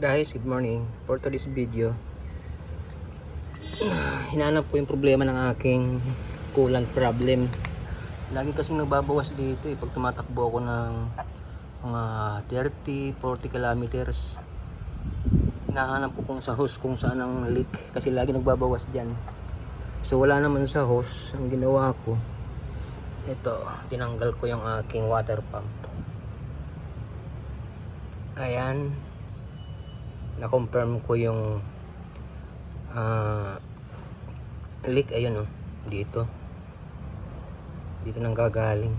Guys, good morning. For today's video, hinanap ko yung problema ng aking coolant problem. Lagi kasing nagbabawas dito eh pag tumatakbo ako ng mga 30, 40 kilometers. Hinahanap ko kung sa hose kung saan ang leak kasi lagi nagbabawas dyan. So wala naman sa hose. Ang ginawa ko, ito, tinanggal ko yung aking water pump. Ayan, na-confirm ko yung ah, leak ayun oh dito. Dito nang gagaling.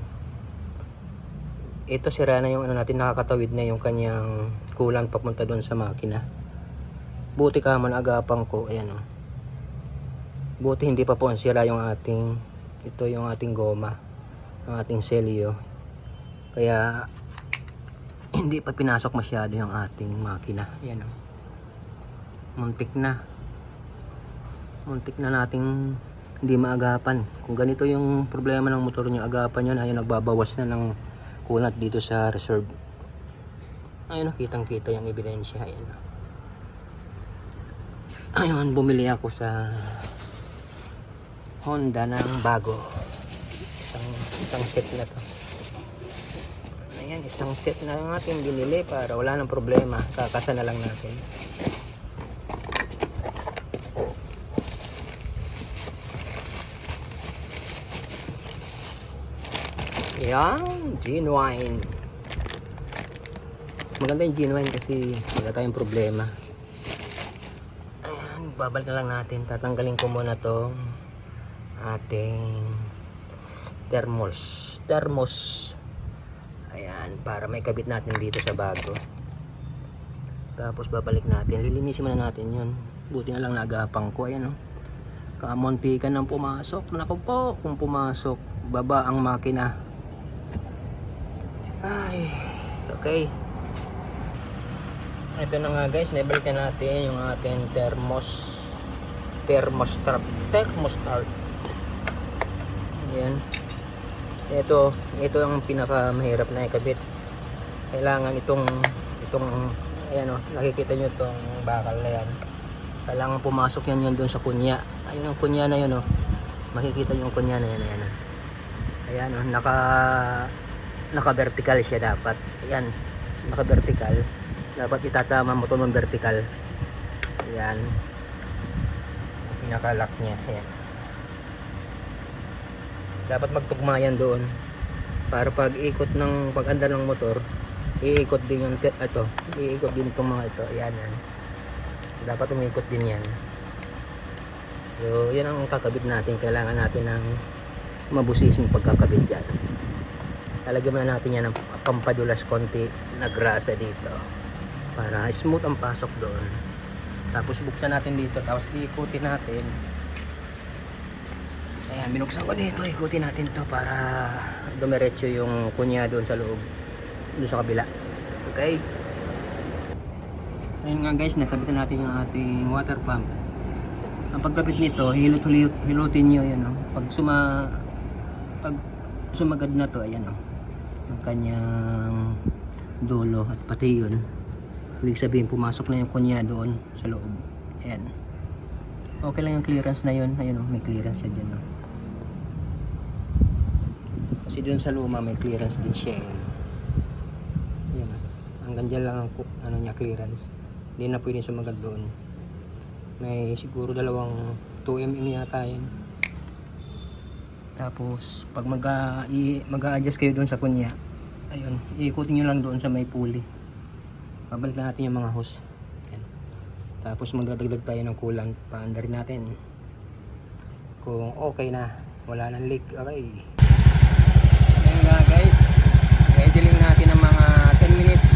Ito sira na yung ano natin nakakatawid na yung kanyang kulang papunta doon sa makina. Buti ka man agapang ko ayan oh. Buti hindi pa po ang sira yung ating ito yung ating goma ang ating selyo. Kaya hindi pa pinasok masyado yung ating makina. Ayan oh muntik na. Muntik na nating hindi maagapan. Kung ganito yung problema ng motor nyo agapan yun. Ayun nagbabawas na ng kunat dito sa reserve. Ayun kitang kita yung ebidensya. Ayun. Ayun bumili ako sa Honda ng bago. Isang, isang set na to. Ayan isang set na lang natin binili para wala nang problema. Kakasa na lang natin Yan, genuine. Maganda yung genuine kasi wala tayong problema. Ayan, babalik na lang natin. Tatanggalin ko muna tong ating thermos. Thermos. Ayan, para may kabit natin dito sa bago. Tapos babalik natin. Lilinisin muna natin yun. Buti na lang nagapang ko. Ayan. Oh. Kamunti ka nang pumasok. Naku po, kung pumasok, baba ang makina. Ay, okay. Ito na nga guys, naibalik na natin yung ating thermos thermostat thermostat. Yan. Ito, ito ang pinaka mahirap na ikabit. Kailangan itong itong ayan oh, nakikita niyo tong bakal na yan. Kailangan pumasok yan yun doon sa kunya. Ayun ang kunya na yun oh. Makikita niyo yung kunya na yan, ayan. oh. Ayan oh, naka naka-vertical siya dapat. Ayan, naka-vertical. Dapat itatama mo ito ng vertical. Ayan. Pinaka-lock niya. Ayan. Dapat magtugma yan doon. Para pag ikot ng pag-andar ng motor, iikot din yung ito. Iikot din itong mga ito. Ayan, yan. Dapat umikot din yan. So, yan ang kakabit natin. Kailangan natin ng mabusising pagkakabit dyan lalagyan muna natin yan ng pampadulas konti na grasa dito. Para smooth ang pasok doon. Tapos buksan natin dito tapos iikutin natin. Ayan binuksan ko dito ikutin natin to para dumiretso yung kunya doon sa loob doon sa kabila. Okay? Ayun nga guys nakabit na natin yung ating water pump. Ang pagkabit nito hilot hilot nyo yan oh. pag suma pag sumagad na to ayan oh ang kanyang dulo at pati yun ibig sabihin pumasok na yung kunya doon sa loob. Ayan. Okay lang yung clearance na yun. Ayun oh, may clearance na dyan oh. kasi doon sa luma may clearance din siya ayan ayan oh. hanggang dyan lang ang ano niya clearance. Hindi na pwedeng sumagad doon. May siguro dalawang 2mm yata yun tapos pag mag mag-a-adjust kayo doon sa kunya, ayun, iikutin niyo lang doon sa may pulley. Babalik na natin yung mga hose. Ayan. Tapos magdadagdag tayo ng coolant, paandarin natin. Kung okay na, wala nang leak, okay. Ayan nga guys, idling natin ng mga 10 minutes.